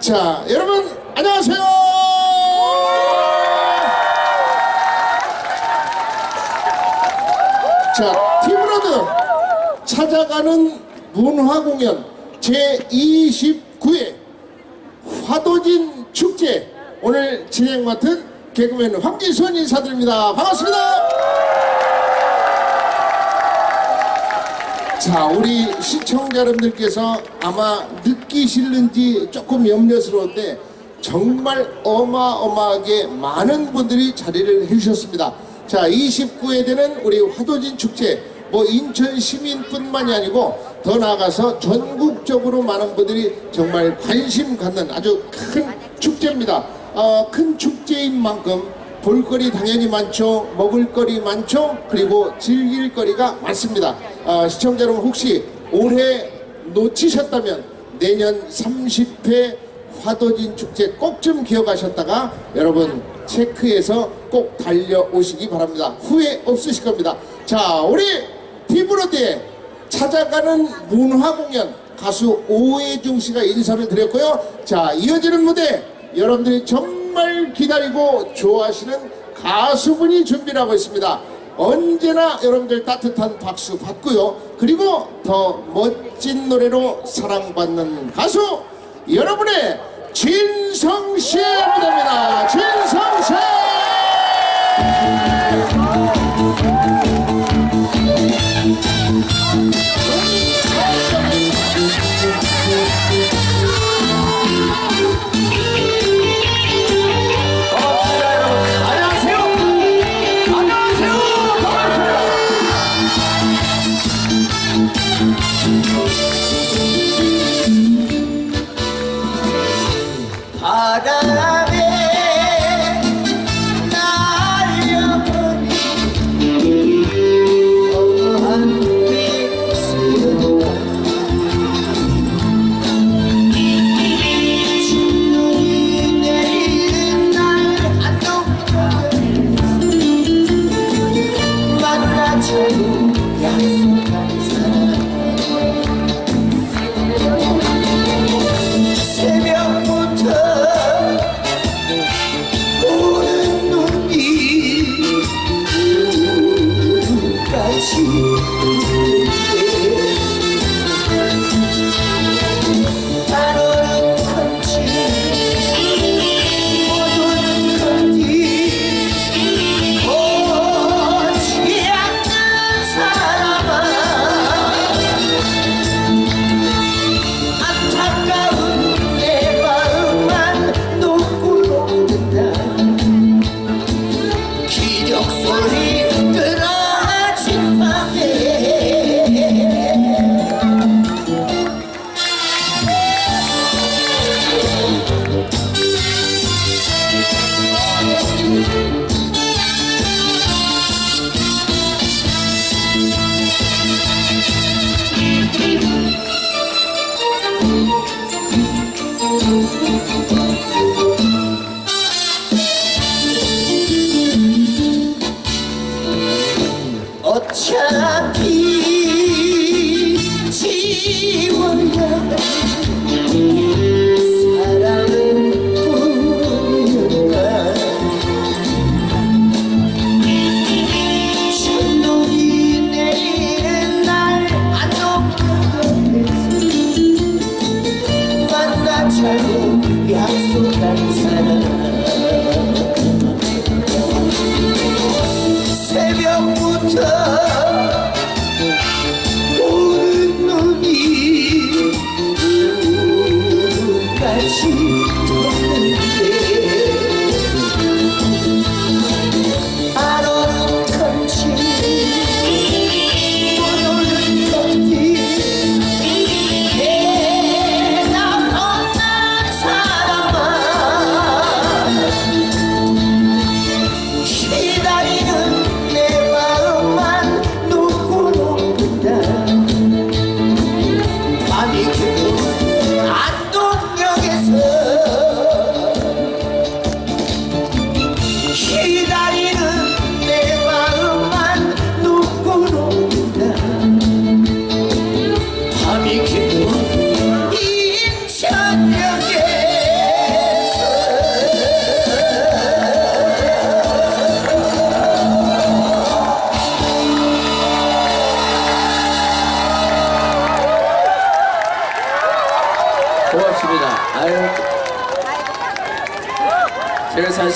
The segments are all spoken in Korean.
자, 여러분 안녕하세요. 자, 티브로드 찾아가는 문화 공연 제 29회 화도진 축제 오늘 진행 맡은 개그맨 황지순 인사드립니다. 반갑습니다. 자, 우리 시청자 여러분들께서 아마 느끼실는지 조금 염려스러운데 정말 어마어마하게 많은 분들이 자리를 해주셨습니다. 자, 29회 되는 우리 화도진 축제, 뭐 인천 시민뿐만이 아니고 더 나아가서 전국적으로 많은 분들이 정말 관심 갖는 아주 큰 축제입니다. 어, 큰 축제인 만큼 볼거리 당연히 많죠. 먹을거리 많죠. 그리고 즐길거리가 많습니다. 아, 시청자 여러분 혹시 올해 놓치셨다면 내년 30회 화도진 축제 꼭 좀 기억하셨다가 여러분 체크해서 꼭 달려오시기 바랍니다. 후회 없으실 겁니다. 자, 우리 티브로드에 찾아가는 문화 공연 가수 오해중 씨가 인사를 드렸고요. 자, 이어지는 무대 여러분들이 정말 기다리고 좋아하시는 가수분이 준비를 하고 있습니다. 언제나 여러분들 따뜻한 박수 받고요. 그리고 더 멋진 노래로 사랑받는 가수 여러분의 진성 씨의 무대입니다. 진성 씨!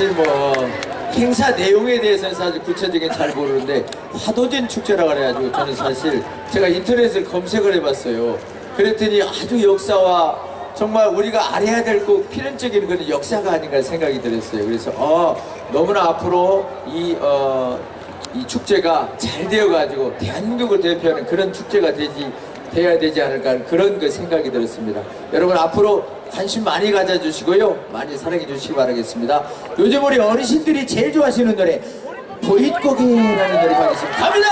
사실 뭐 행사 내용에 대해서는 사실 구체적인 잘 모르는데 화도진 축제라 그래가지고 저는 사실 제가 인터넷을 검색을 해봤어요. 그랬더니 아주 역사와 정말 우리가 알아야 될 꼭 필연적인 그런 역사가 아닌가 생각이 들었어요. 그래서 어 너무나 앞으로 이 어, 이 축제가 잘 되어가지고 대한민국을 대표하는 그런 축제가 되지 돼야 되지 않을까 그런 그 생각이 들었습니다. 여러분 앞으로 관심 많이 가져주시고요. 많이 사랑해 주시기 바라겠습니다. 요즘 우리 어르신들이 제일 좋아하시는 노래 보릿고개라는 노래 가겠습니다. 갑니다!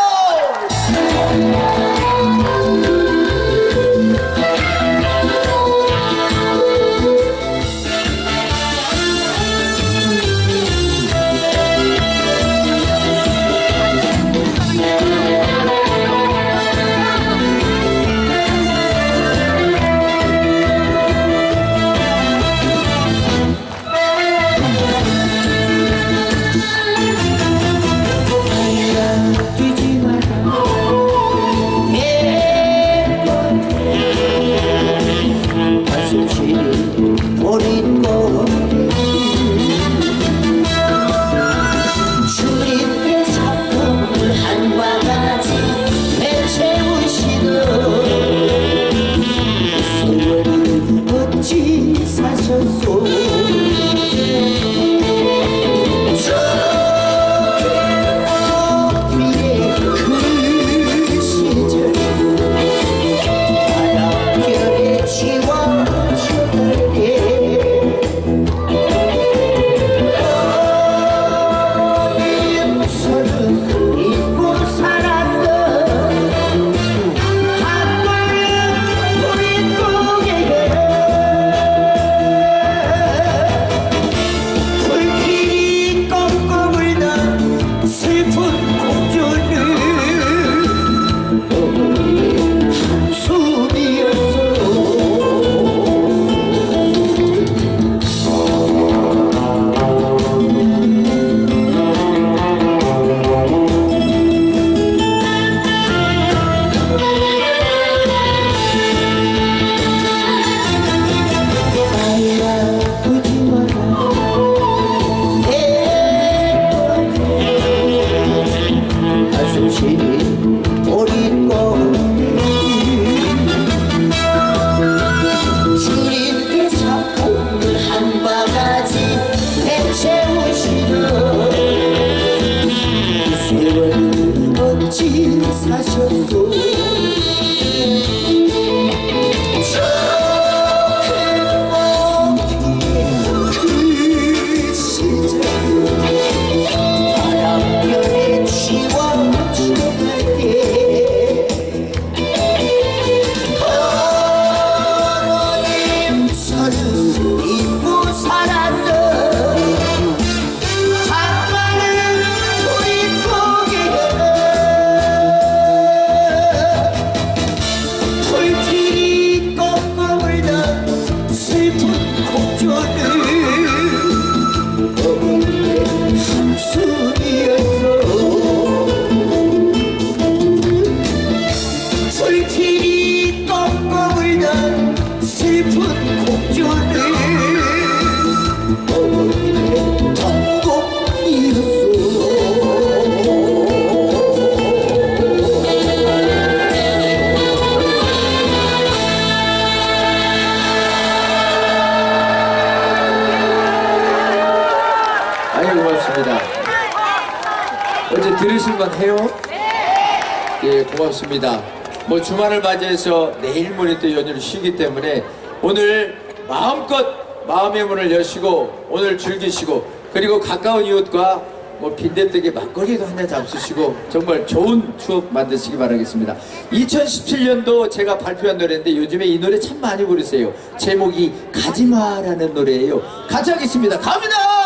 예 고맙습니다. 뭐 주말을 맞이해서 내일 모레 또 연휴를 쉬기 때문에 오늘 마음껏 마음의 문을 여시고 오늘 즐기시고 그리고 가까운 이웃과 뭐 빈대떡에 막걸리도 한 잔 잡수시고 정말 좋은 추억 만드시기 바라겠습니다. 2017년도 제가 발표한 노래인데 요즘에 이 노래 참 많이 부르세요. 제목이 가지마라는 노래예요. 같이 하겠습니다. 갑니다!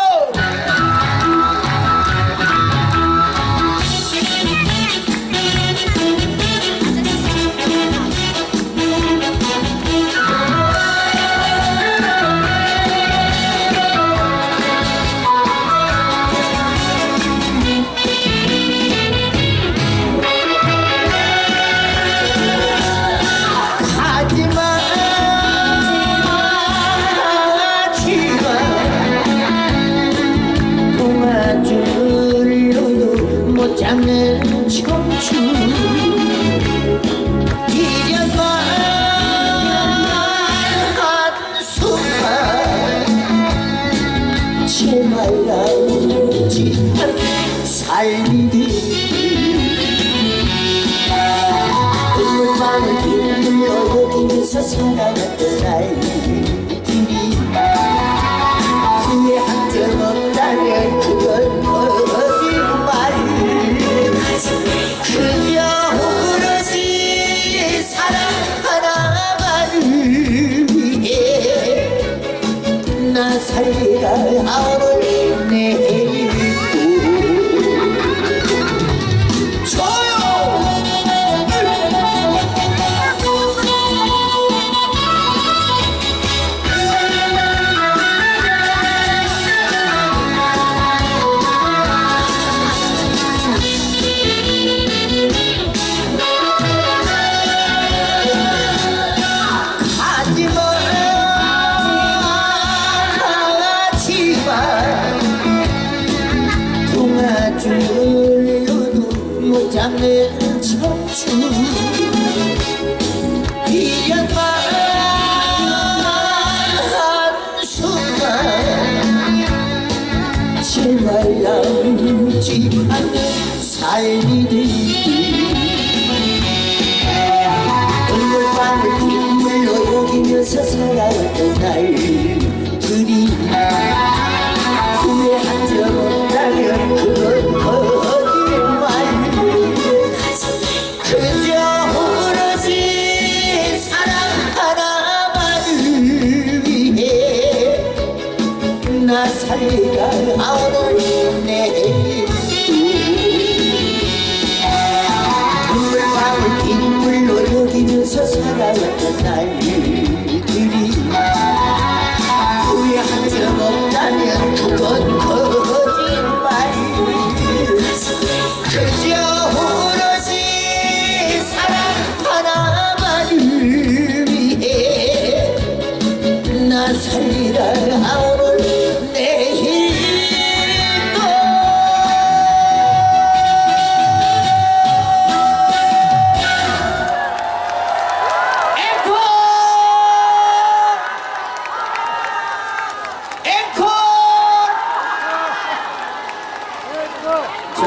살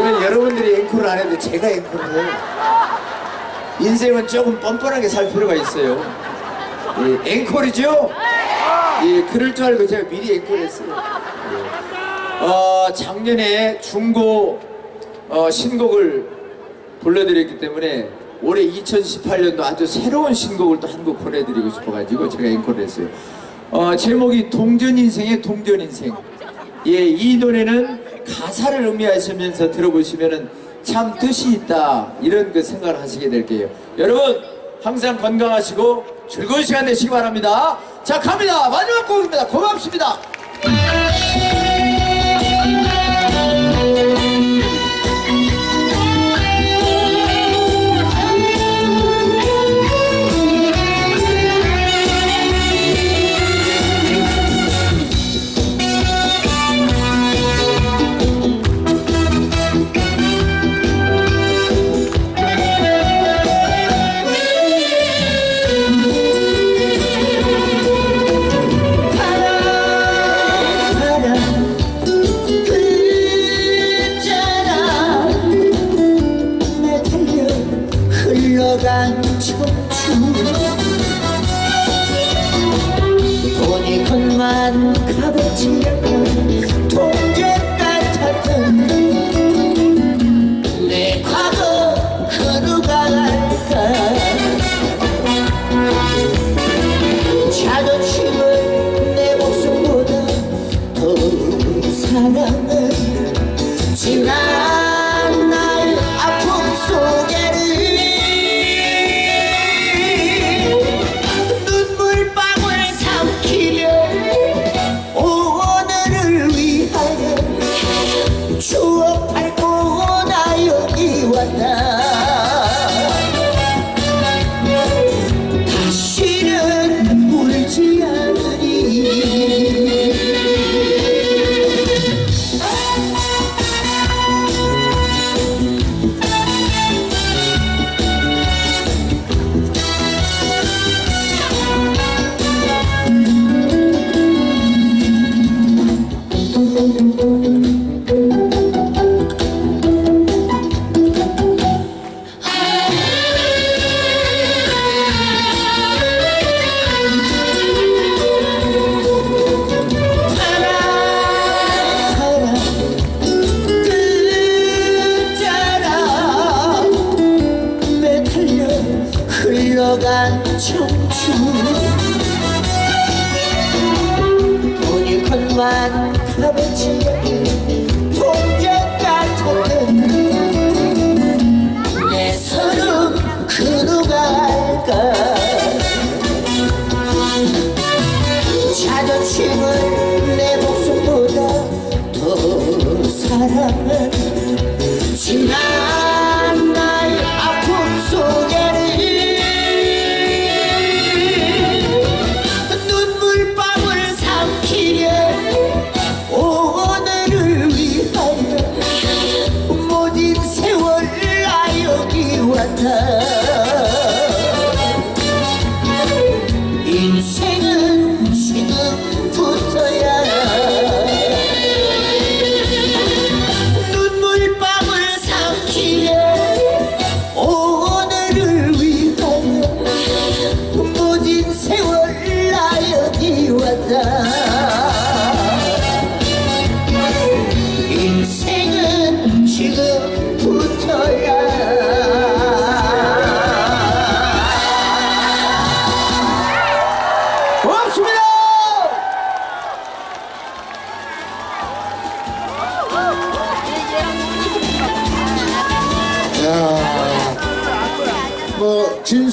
저는 여러분들이 앵콜을 안 해도 제가 앵콜을 해요. 인생은 조금 뻔뻔하게 살 필요가 있어요. 예, 앵콜이죠? 예, 그럴 줄 알고 제가 미리 앵콜 했어요. 예. 어, 작년에 중고 어, 신곡을 불러드렸기 때문에 올해 2018년도 아주 새로운 신곡을 또 한 곡 보내드리고 싶어가지고 제가 앵콜을 했어요. 어, 제목이 동전 인생의 동전 인생. 예, 이 노래는 가사를 의미하시면서 들어보시면은 참 뜻이 있다 이런 그 생각을 하시게 될 거예요. 여러분 항상 건강하시고 즐거운 시간 되시기 바랍니다. 자 갑니다. 마지막 곡입니다. 고맙습니다. 자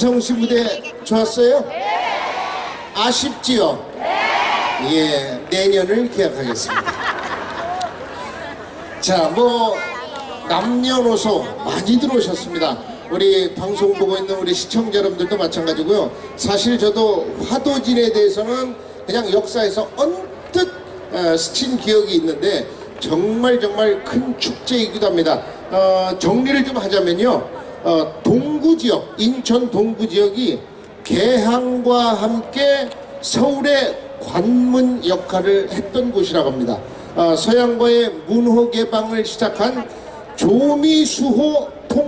뭐 진성 씨 무대 좋았어요? 아쉽지요? 예, 내년을 기약하겠습니다. 자, 뭐 남녀노소 많이 들어오셨습니다. 우리 방송 보고 있는 우리 시청자 여러분들도 마찬가지고요. 사실 저도 화도진에 대해서는 그냥 역사에서 언뜻 어, 스친 기억이 있는데 정말 정말 큰 축제이기도 합니다. 어, 정리를 좀 하자면요. 어, 동구 지역, 인천 동구 지역이 개항과 함께 서울의 관문 역할을 했던 곳이라고 합니다. 어, 서양과의 문호 개방을 시작한 조미수호